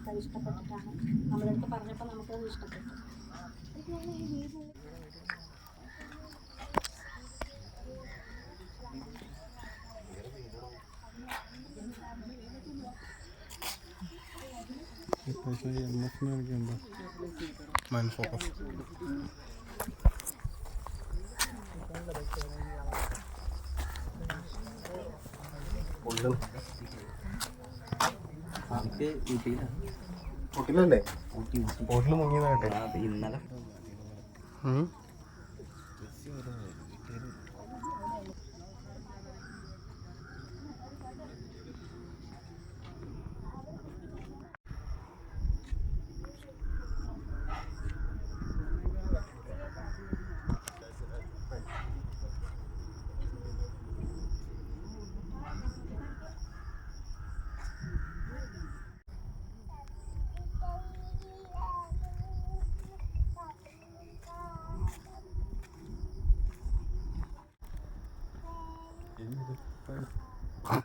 നമുക്കത് ഇഷ്ടപ്പെട്ടിട്ടാണ്. നമ്മളെടുത്ത് പറഞ്ഞപ്പോൾ നമുക്കത് ഇഷ്ടപ്പെട്ടു. മൈൻഡ് ഫോക്കസ് ഹോട്ടലല്ലേ ഹോട്ടൽ മുങ്ങിയതാകട്ടെ. ഇന്നലെ 啊。